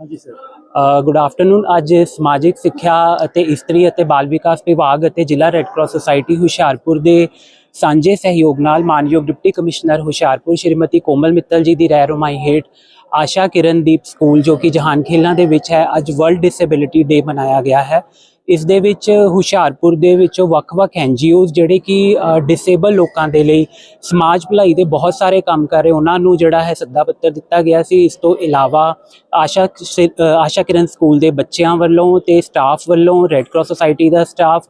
ਹਾਂਜੀ sir. Good afternoon ਅੱਜ ਸਮਾਜਿਕ ਸਿੱਖਿਆ ਅਤੇ ਇਸਤਰੀ ਅਤੇ ਬਾਲ ਵਿਕਾਸ ਵਿਭਾਗ ਅਤੇ ਜ਼ਿਲ੍ਹਾ ਰੈੱਡ ਕਰਾਸ ਸੁਸਾਇਟੀ ਹੁਸ਼ਿਆਰਪੁਰ ਦੇ ਸਾਂਝੇ ਸਹਿਯੋਗ ਨਾਲ ਮਾਨਯੋਗ ਡਿਪਟੀ ਕਮਿਸ਼ਨਰ ਹੁਸ਼ਿਆਰਪੁਰ ਸ਼੍ਰੀਮਤੀ ਕੋਮਲ ਮਿੱਤਲ ਜੀ ਦੀ ਰਹਿਨੁਮਾਈ ਹੇਠ ਆਸ਼ਾ ਕਿਰਨਦੀਪ ਸਕੂਲ, ਜੋ ਕਿ ਜਹਾਨ ਖੇਲਾਂ ਦੇ ਵਿੱਚ ਹੈ, ਅੱਜ ਵਰਲਡ ਡਿਸੇਬਿਲਿਟੀ ਡੇ ਮਨਾਇਆ ਗਿਆ ਹੈ। ਇਸ ਦੇ ਵਿੱਚ ਹੁਸ਼ਿਆਰਪੁਰ ਦੇ ਵਿੱਚੋਂ ਵੱਖ-ਵੱਖ ਐਨਜੀਓਜ਼ ਜਿਹੜੇ ਕਿ ਡਿਸੇਬਲ ਲੋਕਾਂ ਦੇ ਲਈ ਸਮਾਜ ਭਲਾਈ ਦੇ ਬਹੁਤ ਸਾਰੇ ਕੰਮ ਕਰ ਰਹੇ, ਉਹਨਾਂ ਨੂੰ ਜਿਹੜਾ ਹੈ ਸੱਦਾ ਪੱਤਰ ਦਿੱਤਾ ਗਿਆ ਸੀ। ਇਸ ਤੋਂ ਇਲਾਵਾ ਆਸ਼ਾ ਸ- ਆਸ਼ਾ ਕਿਰਨ ਸਕੂਲ ਦੇ ਬੱਚਿਆਂ ਵੱਲੋਂ ਤੇ ਸਟਾਫ ਵੱਲੋਂ ਰੈੱਡ ਕਰਾਸ ਸੁਸਾਇਟੀ ਦਾ ਸਟਾਫ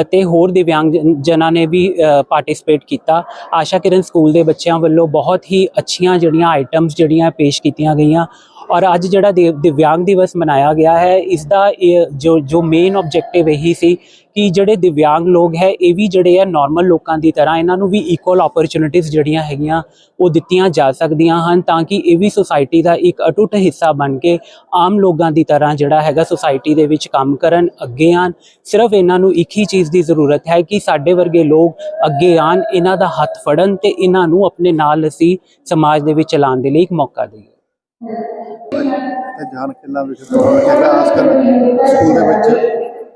ਅਤੇ ਹੋਰ ਦਿਵਿਆਂਗ ਜਨਾਂ ਨੇ ਵੀ ਪਾਰਟਿਸਿਪੇਟ ਕੀਤਾ। ਆਸ਼ਾ ਕਿਰਨ ਸਕੂਲ ਦੇ ਬੱਚਿਆਂ ਵੱਲੋਂ ਬਹੁਤ ਹੀ ਅੱਛੀਆਂ ਜਿਹੜੀਆਂ ਆਈਟਮਸ ਜਿਹੜੀਆਂ ਪੇਸ਼ ਕੀਤੀਆਂ ਗਈਆਂ ਔਰ ਅੱਜ ਜਿਹੜਾ ਦਿਵ- ਦਿਵਿਆਂਗ ਦਿਵਸ ਮਨਾਇਆ ਗਿਆ ਹੈ, ਇਸ ਦਾ ਇਹ ਜੋ ਜੋ ਮੇਨ ਆਬਜੈਕਟਿਵ ਇਹੀ ਸੀ ਕਿ ਜਿਹੜੇ ਦਿਵਿਆਂਗ ਲੋਕ ਹੈ, ਇਹ ਵੀ ਜਿਹੜੇ ਆ ਨਾਰਮਲ ਲੋਕਾਂ ਦੀ ਤਰ੍ਹਾਂ ਇਹਨਾਂ ਨੂੰ ਵੀ ਇਕੁਅਲ ਓਪਰਚੁਨਿਟੀਜ਼ ਜਿਹੜੀਆਂ ਹੈਗੀਆਂ, ਉਹ ਦਿੱਤੀਆਂ ਜਾ ਸਕਦੀਆਂ ਹਨ ਤਾਂ ਕਿ ਇਹ ਵੀ ਸੁਸਾਇਟੀ ਦਾ ਇੱਕ ਅਟੁੱਟ ਹਿੱਸਾ ਬਣ ਕੇ ਆਮ ਲੋਕਾਂ ਦੀ ਤਰ੍ਹਾਂ ਜਿਹੜਾ ਹੈਗਾ ਸੁਸਾਇਟੀ ਦੇ ਵਿੱਚ ਕੰਮ ਕਰਨ, ਅੱਗੇ ਆਣ ਸਿਰਫ ਇਹਨਾਂ ਨੂੰ ਇੱਕ ਹੀ ਚੀਜ਼ ਦੀ ਜ਼ਰੂਰਤ ਹੈ ਕਿ ਸਾਡੇ ਵਰਗੇ ਲੋਕ ਅੱਗੇ ਆਣ ਇਹਨਾਂ ਦਾ ਹੱਥ ਫੜਨ ਤੇ ਇਹਨਾਂ ਨੂੰ ਆਪਣੇ ਨਾਲ ਅਸੀਂ ਸਮਾਜ ਦੇ ਵਿੱਚ ਚਲਾਉਣ ਦੇ ਲਈ ਇੱਕ ਮੌਕਾ ਦੇਈਏ। ਜਾਨ ਖਿੱਲਾ ਵਿੱਚ ਪ੍ਰੋਗਰਾਮ ਹੈਗਾ ਆਸ ਸਕੂਲ ਦੇ ਵਿੱਚ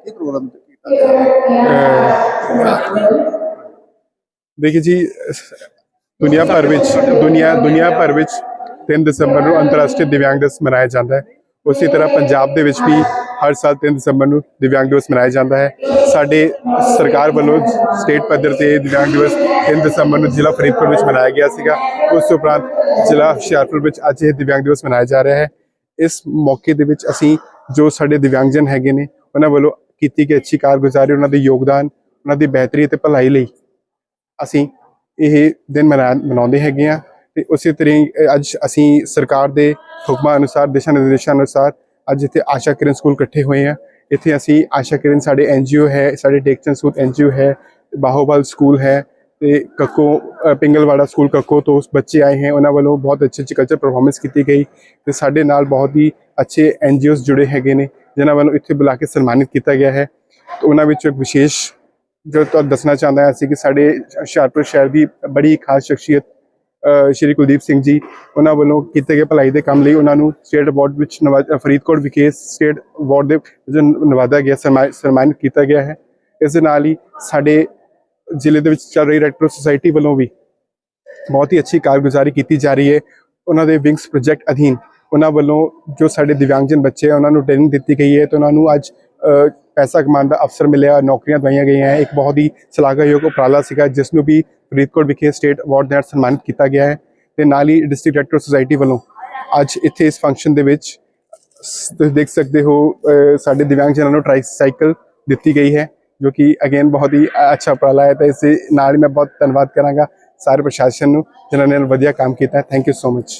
ਕੀ ਪ੍ਰੋਗਰਾਮ ਕੀਤਾ ਗਿਆ ਦੇਖੀ ਜੀ, ਦੁਨੀਆ ਭਰ ਵਿੱਚ, ਦੁਨੀਆ ਦੁਨੀਆ ਭਰ ਵਿੱਚ 3 ਦਸੰਬਰ ਨੂੰ ਅੰਤਰਰਾਸ਼ਟਰੀ ਦਿਵਿਆਂਗ ਦਿਵਸ ਮਨਾਇਆ ਜਾਂਦਾ ਹੈ। ਉਸੇ ਤਰ੍ਹਾਂ ਪੰਜਾਬ ਦੇ ਵਿੱਚ ਵੀ ਹਰ ਸਾਲ 3 ਦਸੰਬਰ ਨੂੰ ਦਿਵਿਆਂਗ ਦਿਵਸ ਮਨਾਇਆ ਜਾਂਦਾ ਹੈ। ਸਾਡੇ ਸਰਕਾਰ ਵੱਲੋਂ ਸਟੇਟ ਪੱਧਰ ਤੇ ਦਿਵਿਆਂਗ ਦਿਵਸ 3 ਦਸੰਬਰ ਨੂੰ ਜ਼ਿਲ੍ਹਾ ਫਰੀਦਕੋਟ ਵਿੱਚ ਮਨਾਇਆ ਗਿਆ ਸੀਗਾ। ਉਸ ਉਪਰੰਤ ਜ਼ਿਲ੍ਹਾ ਹੁਸ਼ਿਆਰਪੁਰ ਵਿੱਚ ਅੱਜ ਇਹ ਦਿਵਿਆਂਗ ਦਿਵਸ ਮਨਾਇਆ ਜਾ ਰਿਹਾ ਹੈ। ਇਸ ਮੌਕੇ ਦੇ ਵਿੱਚ ਅਸੀਂ ਜੋ ਸਾਡੇ ਦਿਵਿਆਂਗਜਨ ਹੈਗੇ ਨੇ, ਉਹਨਾਂ ਵੱਲੋਂ ਕੀਤੀ ਗਈ ਅੱਛੀ ਕਾਰਗੁਜ਼ਾਰੀ, ਉਹਨਾਂ ਦੇ ਯੋਗਦਾਨ, ਉਹਨਾਂ ਦੀ ਬਿਹਤਰੀ ਅਤੇ ਭਲਾਈ ਲਈ ਅਸੀਂ ਇਹ ਦਿਨ ਮਨਾ- ਮਨਾਉਂਦੇ ਹੈਗੇ ਆ ਤੇ ਉਸੇ ਤਰ੍ਹਾਂ ਹੀ ਅੱਜ ਅਸੀਂ ਸਰਕਾਰ ਦੇ ਹੁਕਮਾਂ ਅਨੁਸਾਰ, ਦਿਸ਼ਾ ਨਿਰਦੇਸ਼ਾਂ ਅਨੁਸਾਰ ਅੱਜ ਇੱਥੇ ਆਸ਼ਾ ਕਿਰਨ ਸਕੂਲ ਇਕੱਠੇ ਹੋਏ ਆ। ਇੱਥੇ ਅਸੀਂ ਆਸ਼ਾ ਕਿਰਨ ਸਾਡੇ ਐਨਜੀਓ ਹੈ, ਸਾਡੇ ਟੇਕਚੰਦ ਸੂਤ ਐਨਜੀਓ ਹੈ, ਬਾਹੋਬਲ ਸਕੂਲ ਹੈ ਤੇ ਕੱਕੋ ਪਿੰਗਲਵਾੜਾ ਸਕੂਲ ਕੱਕੋ ਤੋਂ ਬੱਚੇ ਆਏ ਹੈ। ਉਹਨਾਂ ਵੱਲੋਂ ਬਹੁਤ ਅੱਛੇ ਅੱਛੀ ਕਲਚਰ ਪਰਫਾਰਮੈਂਸ ਕੀਤੀ ਗਈ ਤੇ ਸਾਡੇ ਨਾਲ ਬਹੁਤ ਹੀ ਅੱਛੇ ਐਨਜੀਓਜ਼ ਜੁੜੇ ਹੈਗੇ ਨੇ, ਜਿਨ੍ਹਾਂ ਵੱਲੋਂ ਇੱਥੇ ਬੁਲਾ ਕੇ ਸਨਮਾਨਿਤ ਕੀਤਾ ਗਿਆ ਹੈ। ਤੇ ਉਹਨਾਂ ਵਿੱਚੋਂ ਇੱਕ ਵਿਸ਼ੇਸ਼ ਜੋ ਤੁਹਾਨੂੰ ਦੱਸਣਾ ਚਾਹੁੰਦਾ ਹਾਂ ਅਸੀਂ ਕਿ ਸਾਡੇ ਹੁਸ਼ਿਆਰਪੁਰ ਸ਼ਹਿਰ ਦੀ ਬੜੀ ਖਾਸ ਸ਼ਖਸੀਅਤ ਸ਼੍ਰੀ ਕੁਲਦੀਪ ਸਿੰਘ ਜੀ, ਉਹਨਾਂ ਵੱਲੋਂ ਕੀਤੇ ਗਏ ਭਲਾਈ ਦੇ ਕੰਮ ਲਈ ਉਹਨਾਂ ਨੂੰ ਸਟੇਟ ਅਵਾਰਡ ਵਿੱਚ ਨਵਾ- ਫਰੀਦਕੋਟ ਵਿਖੇ ਸਟੇਟ ਅਵਾਰਡ ਦੇ ਵਜੋਂ ਨਵਾਜ਼ਿਆ ਗਿਆ ਸਨਮਾਨਿਤ ਕੀਤਾ ਗਿਆ ਹੈ। ਇਸ ਦੇ ਨਾਲ ਹੀ ਸਾਡੇ ਜ਼ਿਲ੍ਹੇ ਦੇ ਵਿੱਚ ਚੱਲ ਰਹੀ ਰੈੱਡ ਕਰਾਸ ਸੁਸਾਇਟੀ ਵੱਲੋਂ ਵੀ ਬਹੁਤ ਹੀ ਅੱਛੀ ਕਾਰਗੁਜ਼ਾਰੀ ਕੀਤੀ ਜਾ ਰਹੀ ਹੈ। ਉਹਨਾਂ ਦੇ ਵਿੰਗਸ ਪ੍ਰੋਜੈਕਟ ਅਧੀਨ ਉਹਨਾਂ ਵੱਲੋਂ ਜੋ ਸਾਡੇ ਦਿਵਿਆਂਗਜਨ ਬੱਚੇ ਆ, ਉਹਨਾਂ ਨੂੰ ਟ੍ਰੇਨਿੰਗ ਦਿੱਤੀ ਗਈ ਹੈ ਤੇ ਉਹਨਾਂ ਨੂੰ ਅੱਜ ਪੈਸਾ ਕਮਾਉਣ ਦਾ ਅਵਸਰ ਮਿਲਿਆ ਨੌਕਰੀਆਂ ਦਵਾਈਆਂ ਗਈਆਂ ਹੈ ਇੱਕ ਬਹੁਤ ਹੀ ਸ਼ਲਾਘਾਯੋਗ ਉਪਰਾਲਾ ਸੀਗਾ ਜਿਸ ਨੂੰ ਵੀ ਫਰੀਦਕੋਟ ਵਿਖੇ ਸਟੇਟ ਅਵਾਰਡ ਨਾਲ ਸਨਮਾਨਿਤ ਕੀਤਾ ਗਿਆ ਹੈ ਤੇ ਨਾਲ ਹੀ ਡਿਸਟ੍ਰਿਕਟ ਰੈੱਡ ਕਰਾਸ ਸੁਸਾਇਟੀ ਵੱਲੋਂ ਅੱਜ ਇੱਥੇ ਇਸ ਫੰਕਸ਼ਨ ਦੇ ਵਿੱਚ ਤੁਸੀਂ ਦੇਖ ਸਕਦੇ ਹੋ ਅ, ਸਾਡੇ ਦਿਵਿਆਂਗਜਨਾਂ ਨੂੰ ਟ੍ਰਾਈਸਾਈਕਲ ਦਿੱਤੀ ਗਈ ਹੈ ਜੋ ਕਿ ਅਗੇਨ ਬਹੁਤ ਹੀ ਅੱਛਾ ਉਪਰਾਲਾ ਹੈ ਤੇ ਇਸ ਦੇ ਨਾਲ ਹੀ ਮੈਂ ਬਹੁਤ ਧੰਨਵਾਦ ਕਰਾਂਗਾ ਸਾਰੇ ਪ੍ਰਸ਼ਾਸਨ ਨੂੰ ਜਿਨ੍ਹਾਂ ਨੇ ਵਧੀਆ ਕੰਮ ਕੀਤਾ ਥੈਂਕ ਯੂ ਸੋ ਮਚ